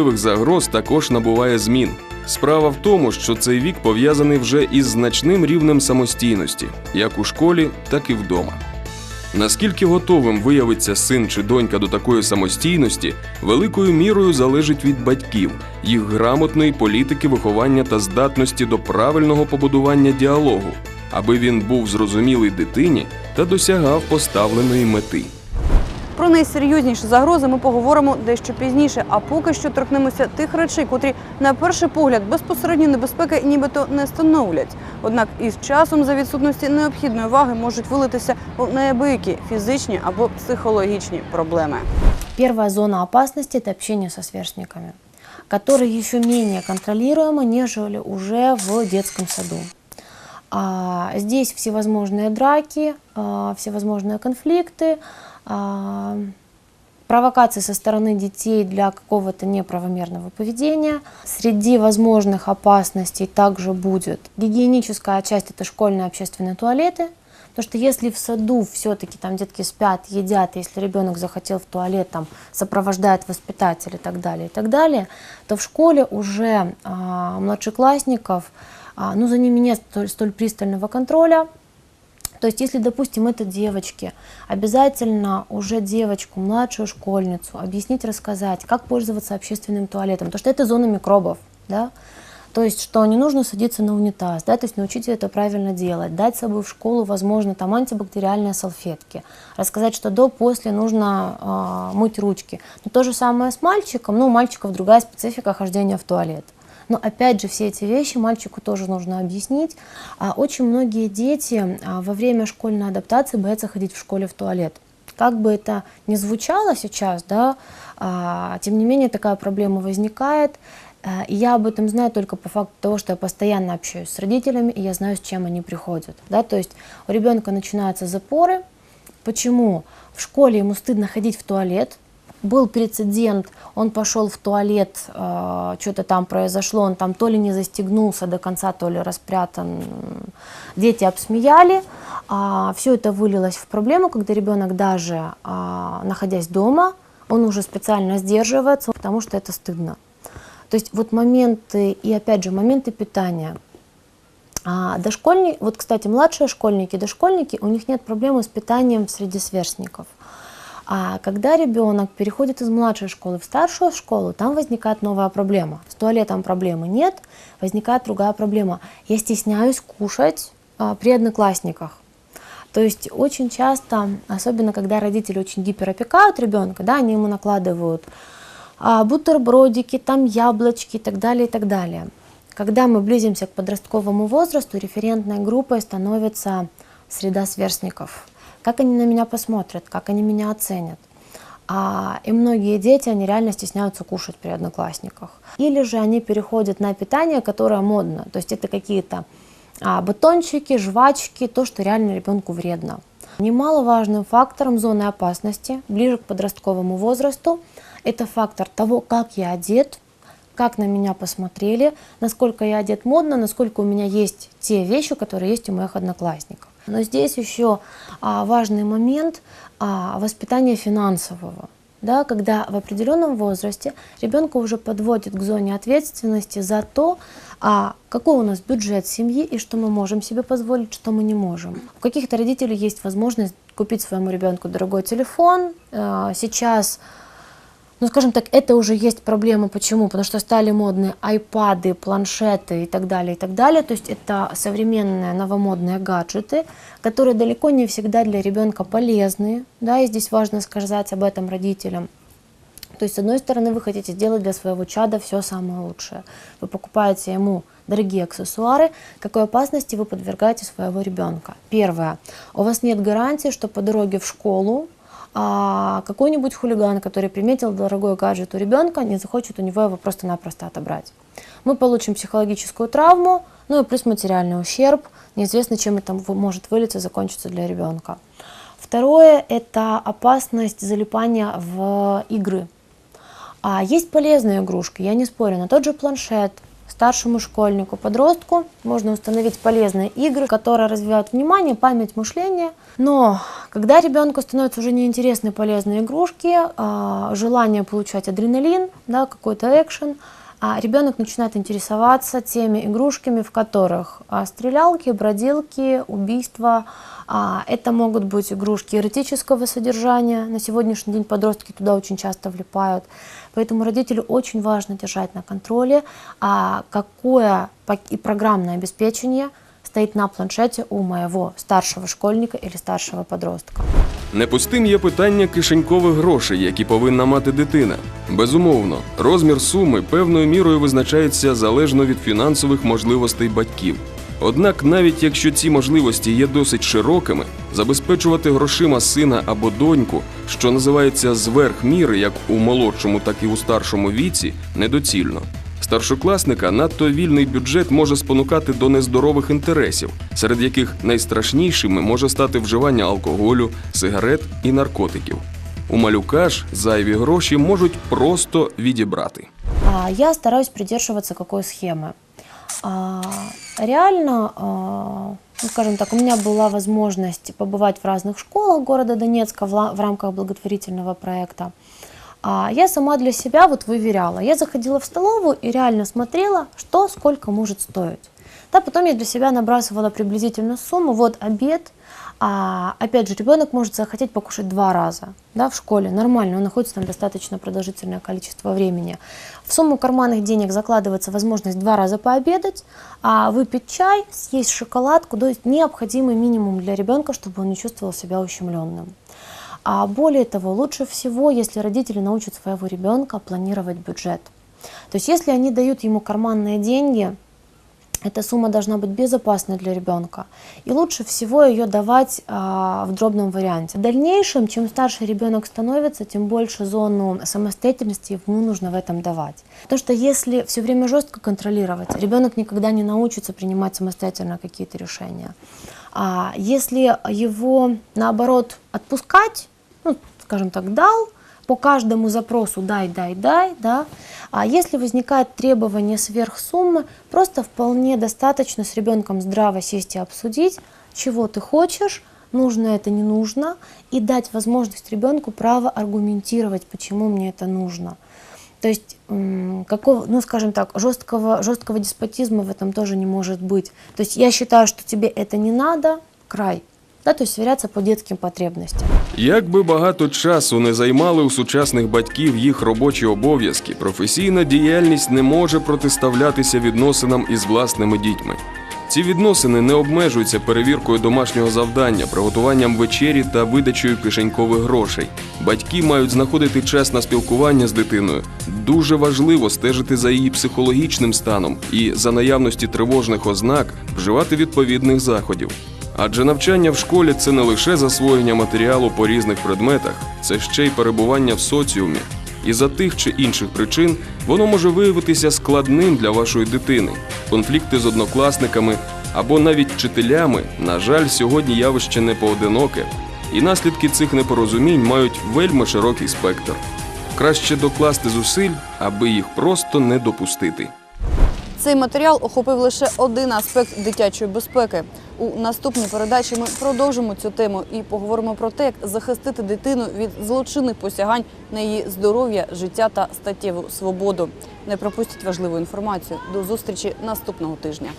Загроз також набуває змін. Справа в тому, що цей вік пов'язаний вже із значним рівнем самостійності, як у школі, так і вдома. Наскільки готовим виявиться син чи донька до такої самостійності, великою мірою залежить від батьків, їх грамотної політики виховання та здатності до правильного побудування діалогу, аби він був зрозумілий дитині та досягав поставленої мети. Про найсерйозніші загрози ми поговоримо дещо пізніше. А поки що торкнемося тих речей, котрі на перший погляд безпосередньо небезпеки нібито не становлять. Однак із часом за відсутності необхідної уваги можуть вилитися у неабиякі фізичні або психологічні проблеми. Первая зона опасности – это общение со сверстниками, которые еще менее контролируемы, нежели уже в детском саду. А, здесь всевозможные драки, а, всевозможные конфликты, а, провокации со стороны детей для какого-то неправомерного поведения. Среди возможных опасностей также будет гигиеническая часть, это школьные общественные туалеты. Потому что если в саду все-таки там детки спят, едят, если ребенок захотел в туалет, там сопровождает воспитатель и так далее, и так далее, то в школе уже а, младшеклассников, а, ну за ними нет столь, столь пристального контроля, то есть, если, допустим, это девочки, обязательно уже девочку, младшую школьницу, объяснить, рассказать, как пользоваться общественным туалетом, потому что это зона микробов, да, то есть, что не нужно садиться на унитаз, да, то есть научить это правильно делать, дать с собой в школу, возможно, там антибактериальные салфетки, рассказать, что до-после нужно э, мыть ручки. Но то же самое с мальчиком, ну, у мальчиков другая специфика хождения в туалет. Но опять же, все эти вещи мальчику тоже нужно объяснить. А очень многие дети а, во время школьной адаптации боятся ходить в школе в туалет. Как бы это ни звучало сейчас, да, а, тем не менее такая проблема возникает. Я об этом знаю только по факту того, что я постоянно общаюсь с родителями, и я знаю, с чем они приходят. Да? То есть у ребенка начинаются запоры. Почему? В школе ему стыдно ходить в туалет, был прецедент, он пошел в туалет, э, что-то там произошло, он там то ли не застегнулся до конца, то ли распрятан. Дети обсмеяли, а, все это вылилось в проблему, когда ребенок даже а, находясь дома, он уже специально сдерживается, потому что это стыдно. То есть вот моменты, и опять же, моменты питания. А дошкольники, вот, кстати, младшие школьники, дошкольники, у них нет проблемы с питанием среди сверстников. А когда ребенок переходит из младшей школы в старшую школу, там возникает новая проблема. С туалетом проблемы нет, возникает другая проблема. Я стесняюсь кушать а, при одноклассниках. То есть очень часто, особенно когда родители очень гиперопекают ребенка, да, они ему накладывают а, бутербродики, там яблочки и так далее, и так далее. Когда мы близимся к подростковому возрасту, референтной группой становится среда сверстников. Как они на меня посмотрят, как они меня оценят. А, и многие дети, они реально стесняются кушать при одноклассниках. Или же они переходят на питание, которое модно. То есть это какие-то а, батончики, жвачки, то, что реально ребенку вредно. Немаловажным фактором зоны опасности ближе к подростковому возрасту это фактор того, как я одет, как на меня посмотрели, насколько я одет модно, насколько у меня есть те вещи, которые есть у моих одноклассников. Но здесь еще а, важный момент а, воспитания финансового. Да, когда в определенном возрасте ребенка уже подводит к зоне ответственности за то, а какой у нас бюджет семьи и что мы можем себе позволить, что мы не можем. У каких-то родителей есть возможность купить своему ребенку дорогой телефон. Э, Сейчас ну, скажем так, это уже есть проблема. Почему? Потому что стали модные айпады, планшеты и так далее, и так далее. То есть это современные новомодные гаджеты, которые далеко не всегда для ребенка полезны. Да, и здесь важно сказать об этом родителям. То есть, с одной стороны, вы хотите сделать для своего чада все самое лучшее. Вы покупаете ему дорогие аксессуары, какой опасности вы подвергаете своего ребенка. Первое. У вас нет гарантии, что по дороге в школу а какой-нибудь хулиган, который приметил дорогой гаджет у ребенка, не захочет у него его просто-напросто отобрать. Мы получим психологическую травму, ну и плюс материальный ущерб. Неизвестно, чем это может вылиться, закончиться для ребенка. Второе – это опасность залипания в игры. А есть полезные игрушки, я не спорю, на тот же планшет, старшему школьнику, подростку. Можно установить полезные игры, которые развивают внимание, память, мышление. Но когда ребенку становятся уже неинтересны полезные игрушки, а, желание получать адреналин, да, какой-то экшен, а ребенок начинает интересоваться теми игрушками, в которых а, стрелялки, бродилки, убийства. А, это могут быть игрушки эротического содержания. На сегодняшний день подростки туда очень часто влипают. Поэтому родителю очень важно держать на контроле, а, какое и программное обеспечение стоит на планшете у моего старшего школьника или старшего подростка. Непустим є питання кишенькових грошей, які повинна мати дитина. Безумовно, розмір суми певною мірою визначається залежно від фінансових можливостей батьків. Однак, навіть якщо ці можливості є досить широкими, забезпечувати грошима сина або доньку, що називається зверх міри, як у молодшому, так і у старшому віці, недоцільно. Старшокласника надто вільний бюджет може спонукати до нездорових інтересів, серед яких найстрашнішими може стати вживання алкоголю, сигарет і наркотиків. У малюка ж зайві гроші можуть просто відібрати. А, Я стараюсь придерживаться какой схемы. А, Реально, а, ну, скажем так, у меня была возможность побывать в разных школах города Донецка в ла- в рамках благотворительного проекта. А Я сама для себя вот выверяла. Я заходила в столовую и реально смотрела, что сколько может стоить. Да, потом я для себя набрасывала приблизительно сумму. Вот обед. А, опять же, ребенок может захотеть покушать два раза да, в школе. Нормально, он находится там достаточно продолжительное количество времени. В сумму карманных денег закладывается возможность два раза пообедать, а выпить чай, съесть шоколадку, то есть необходимый минимум для ребенка, чтобы он не чувствовал себя ущемленным. А более того, лучше всего, если родители научат своего ребенка планировать бюджет. То есть если они дают ему карманные деньги, эта сумма должна быть безопасной для ребенка. И лучше всего ее давать а, в дробном варианте. В дальнейшем, чем старше ребенок становится, тем больше зону самостоятельности ему нужно в этом давать. Потому что если все время жестко контролировать, ребенок никогда не научится принимать самостоятельно какие-то решения. А если его, наоборот, отпускать, ну, скажем так, дал, по каждому запросу дай, дай, дай, да. А если возникает требование сверх суммы, просто вполне достаточно с ребенком здраво сесть и обсудить, чего ты хочешь, нужно это, не нужно, и дать возможность ребенку право аргументировать, почему мне это нужно. То есть, какого, ну, скажем так, жесткого, жесткого деспотизма в этом тоже не может быть. То есть я считаю, что тебе это не надо, край. Да, то есть сверяться по детским потребностям. Як би багато часу не займали у сучасних батьків їх робочі обов'язки, професійна діяльність не може протиставлятися відносинам із власними дітьми. Ці відносини не обмежуються перевіркою домашнього завдання, приготуванням вечері та видачею кишенькових грошей. Батьки мають знаходити час на спілкування з дитиною. Дуже важливо стежити за її психологічним станом і за наявності тривожних ознак вживати відповідних заходів. Адже навчання в школі це не лише засвоєння матеріалу по різних предметах, це ще й перебування в соціумі. І за тих чи інших причин воно може виявитися складним для вашої дитини. Конфлікти з однокласниками або навіть вчителями, на жаль, сьогодні явище не поодиноке, і наслідки цих непорозумінь мають вельми широкий спектр. Краще докласти зусиль, аби їх просто не допустити. Цей матеріал охопив лише один аспект дитячої безпеки. У наступній передачі ми продовжимо цю тему і поговоримо про те, як захистити дитину від злочинних посягань на її здоров'я, життя та статтєву свободу. Не пропустіть важливу інформацію. До зустрічі наступного тижня.